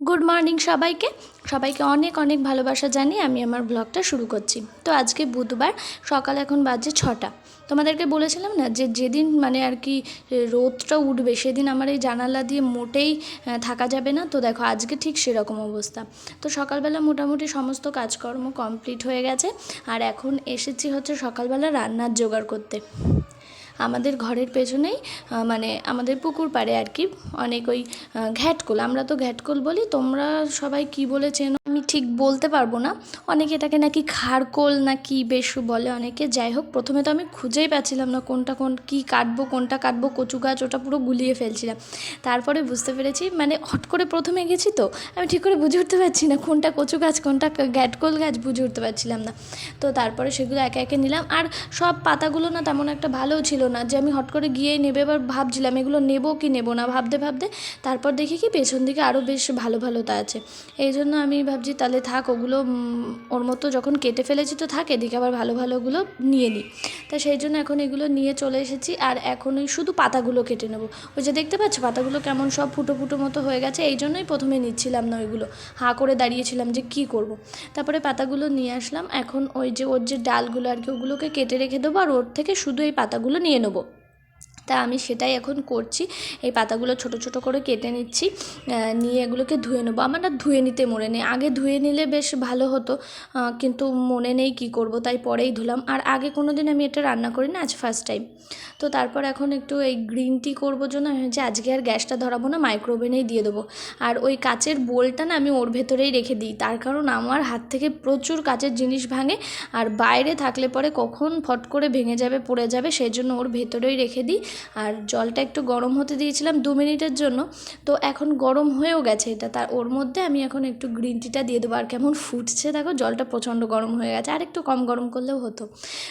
Good morning সবাইকে। সবাইকে অনেক অনেক ভালোবাসা জানিয়ে আমি আমার ব্লগটা শুরু করছি। তো আজকে বুধবার, সকাল এখন বাজে ছটা। তোমাদেরকে বলেছিলাম না যে যেদিন মানে আর কি রোদটা উঠবে সেদিন আমার এই জানালা দিয়ে মোটেই থাকা যাবে না। তো দেখো আজকে ঠিক সেরকম অবস্থা। তো সকালবেলা মোটামুটি সমস্ত কাজকর্ম কমপ্লিট হয়ে গেছে। আর এখন এসেছি হচ্ছে সকালবেলা রান্নার জোগাড় করতে। আমাদের ঘরের পেছনেই মানে আমাদের পুকুর পাড়ে আর কি, অনেক ওই ঘ্যাটকোল। আমরা তো ঘ্যাটকোল বলি, তোমরা সবাই কি বলে চেনো? আমি ঠিক বলতে পারব না। অনেকে এটাকে নাকি খারকোল না কি বেশ বলে অনেকে। যাই হোক, প্রথমে তো আমি খুঁজেই পাচ্ছিলাম না কোনটা কোন, কী কাটবো, কোনটা কাটবো, কচু গাছ, ওটা পুরো গুলিয়ে ফেলছিলাম। তারপরে বুঝতে পেরেছি মানে হট করে প্রথমে গেছি তো, আমি ঠিক করে বুঝে উঠতে পারছি না কোনটা কচু গাছ, কোনটা গ্যাটকোল গাছ, বুঝে উঠতে পারছিলাম না। তো তারপরে সেগুলো একে একে নিলাম। আর সব পাতাগুলো না তেমন একটা ভালোও ছিল না, যে আমি হট করে গিয়েই নেবে এবার ভাবছিলাম, এগুলো নেব কি নেব না, ভাবতে ভাবতে। তারপর দেখি কি পেছন দিকে আরও বেশ ভালো ভালোতা আছে। এই জন্য আমি ভাবছি তাহলে থাক, ওগুলো ওর মতো যখন কেটে ফেলেছি তো থাক, এদিকে আবার ভালো ভালোগুলো নিয়ে নিই। তা সেই জন্য এখন এগুলো নিয়ে চলে এসেছি আর এখন ওই শুধু পাতাগুলো কেটে নেব। ওই যে দেখতে পাচ্ছ পাতাগুলো কেমন সব ফুটো ফুটো মতো হয়ে গেছে, এই জন্যই প্রথমে নিচ্ছিলাম না ওইগুলো। হাঁ করে দাঁড়িয়েছিলাম যে কি করব। তারপরে পাতাগুলো নিয়ে আসলাম, এখন ওই যে ওর যে ডালগুলো আর কি, ওগুলোকে কেটে রেখে দেবো আর ওর থেকে শুধু এই পাতাগুলো নিয়ে নেব। তা আমি সেটাই এখন করছি। এই পাতাগুলো ছোট ছোট করে কেটে নিচ্ছি। নিয়ে এগুলোকে ধুয়ে নেব। আমার না ধুয়ে নিতে মনে নেই। আগে ধুয়ে নিলে বেশ ভালো হতো। কিন্তু মনে নেই কি করব, তাই পরেই ধুলাম। আর আগে কোনো দিন আমি এটা রান্না করি না আজ ফার্স্ট টাইম তো তারপর এখন একটু এই গ্রিন টি করব জন্য ভাবছি আজকে আর গ্যাসটা ধরাবো না মাইক্রোওভেনেই দিয়ে দেবো। আর ওই কাচের বোলটা না আমি ওর ভেতরেই রেখে দিই। তার কারণ আমার হাত থেকে প্রচুর কাচের জিনিস ভাঙে। আর বাইরে থাকলে পরে কখন ফট করে ভেঙে যাবে, পড়ে যাবে, সেই জন্য ওর ভেতরেই রেখে দিই। আর জলটা একটু গরম হতে দিয়েছিলাম দু মিনিটের জন্য। তো এখন গরম হয়েও গেছে এটা। তার ওর মধ্যে আমি এখন একটু গ্রিন টিটা দিয়ে দেবো। আর কেমন ফুটছে দেখো, জলটা প্রচণ্ড গরম হয়ে গেছে। আর একটু কম গরম করলেও হতো।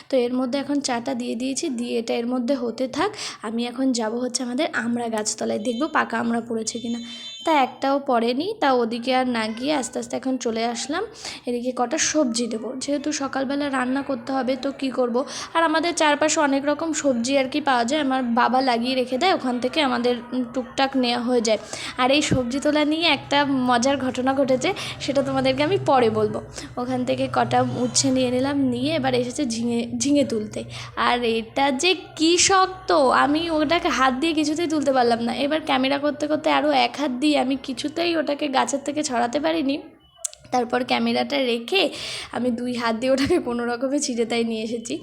তো এর মধ্যে এখন চাটা দিয়ে দিয়েছি। দিয়ে এটা এর মধ্যে হতে থাক। আমি এখন যাব হচ্ছে আমাদের আমরা গাছতলায়। দেখব পাকা আমরা পড়েছে কিনা। তা একটাও পড়েনি, তা ওদিকে আর না গিয়ে আস্তে আস্তে এখন চলে আসলাম। এদিকে কটা সবজি দেবো। যেহেতু সকালবেলা রান্না করতে হবে, তো কি করব? আর আমাদের চারপাশে অনেক রকম সবজি আর কি পাওয়া যায়। আমার বাবা লাগিয়ে রেখে দেয়, ওখান থেকে আমাদের টুকটাক নেওয়া হয়ে যায়। আর এই সবজি তোলা নিয়ে একটা মজার ঘটনা ঘটেছে, সেটা তোমাদেরকে আমি পরে বলব। ওখান থেকে কটা উচ্ছে নিয়ে নিলাম, নিয়ে এবার এসেছে ঝিঙে ঝিঙে তুলতে। আর এটা যে কী শক্ত! আমি ওটাকে হাত দিয়ে কিছুতেই তুলতে পারলাম না। এবার ক্যামেরা করতে করতে আরও এক হাত দিয়ে আমি কিছুতেই ওটাকে গাছের থেকে ছড়াতে পারিনি। তারপর ক্যামেরাটা রেখে আমি দুই হাত দিয়ে ওটাকে কোনো রকমে ছিঁড়ে তাই নিয়ে এসেছি।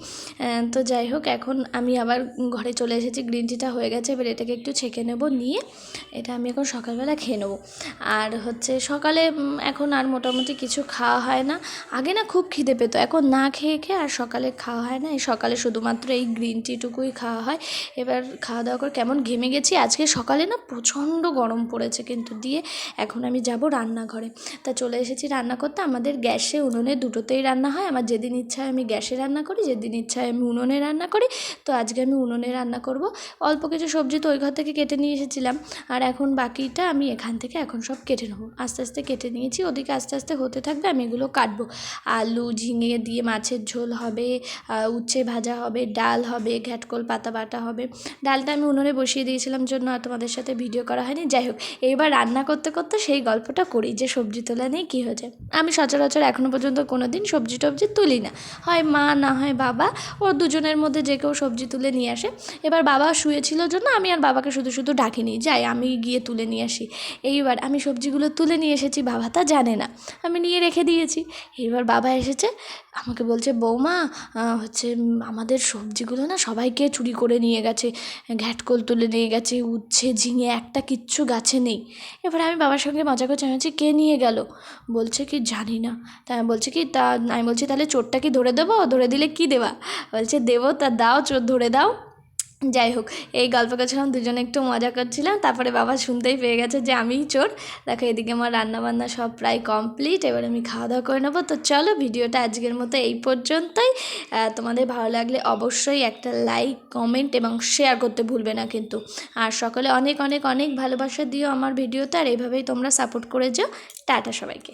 তো যাই হোক, এখন আমি আবার ঘরে চলে এসেছি। গ্রিন টিটা হয়ে গেছে, এবার এটাকে একটু ছেঁকে নেব, নিয়ে এটা আমি এখন সকালবেলা খেয়ে নেব। আর হচ্ছে সকালে এখন আর মোটামুটি কিছু খাওয়া হয় না। আগে না খুব খিদে পেতো, এখন না খেয়ে খেয়ে আর সকালে খাওয়া হয় না। এই সকালে শুধুমাত্র এই গ্রিন টিটুকুই খাওয়া হয়। এবার খাওয়া দাওয়া করে কেমন ঘেমে গেছি। আজকে সকালে না প্রচণ্ড গরম পড়েছে কিন্তু দিয়ে এখন আমি যাব রান্নাঘরে। তা চলে এসেছি রান্না করতে আমাদের গ্যাসে উনুনে দুটোতেই রান্না হয়। আমার যেদিন ইচ্ছা হয় আমি গ্যাসে রান্না করি, যেদিন ইচ্ছা হয় আমি উনুনে রান্না করি। তো আজকে আমি উনুনে রান্না করব। অল্প কিছু সবজি তো ওই ঘর থেকে কেটে নিয়ে এসেছিলাম। আর এখন বাকিটা আমি এখান থেকে এখন সব কেটে নেব। আস্তে আস্তে কেটে নিয়েছি। ওদিকে আস্তে আস্তে হতে থাকবে, আমি এগুলো কাটবো। আলু ঝিঙে দিয়ে মাছের ঝোল হবে উচ্ছে ভাজা হবে, ডাল হবে, ঘ্যাটকোল পাতা বাটা হবে। ডালটা আমি উনুনে বসিয়ে দিয়েছিলাম জন্য তোমাদের সাথে ভিডিও করা হয়নি। যাই হোক, এইবার রান্না করতে করতে সেই গল্পটা করি যে সবজি তোলা নিয়ে কী হয়েছে আমি সচরাচর এখনও পর্যন্ত কোনো দিন সবজি টবজি তুলি না। হয় মা, না হয় বাবা ও দুজনের মধ্যে যে কেউ সবজি তুলে নিয়ে আসে। এবার বাবা শুয়েছিল জন্য আমি আর বাবাকে শুধু শুধু ডাকিনি, যাই, আমি গিয়ে তুলে নিয়ে আসি। এইবার আমি সবজিগুলো তুলে নিয়ে এসেছি, বাবা তা জানে না। আমি নিয়ে রেখে দিয়েছি। এইবার বাবা এসেছে, আমাকে বলছে, বৌমা হচ্ছে আমাদের সবজিগুলো না সবাইকে চুরি করে নিয়ে গেছে, ঘ্যাটকোল তুলে নিয়ে গেছে, উচ্ছে, ঝিঙে, একটা কিচ্ছু গাছে নেই। এবার আমি বাবার সঙ্গে মজা করছি, আমি কে নিয়ে গেল? বলছে কি, জানি না। তা আমি বলছি কি, তা আমি বলছি, তাহলে চোরটা কি ধরে দেবো? ধরে দিলে কি দেবা? বলছে, দেবো তা দাও, চোর ধরে দাও। যাই হোক, এই গল্প করছিলাম, দুজনে একটু মজা করছিলাম। তারপরে বাবা শুনতেই পেয়ে গেছে যে আমিই চোর। দেখো, এদিকে আমার রান্নাবান্না সব প্রায় কমপ্লিট। এবার আমি খাওয়া দাওয়া করে নেব। তো চলো, ভিডিওটা আজকের মতো এই পর্যন্তই। তোমাদের ভালো লাগলে অবশ্যই একটা লাইক, কমেন্ট এবং শেয়ার করতে ভুলবে না কিন্তু। আর সকলে অনেক অনেক অনেক ভালোবাসা দিও আমার ভিডিওতে। আর এইভাবেই তোমরা সাপোর্ট করে যাও। টাটা সবাইকে।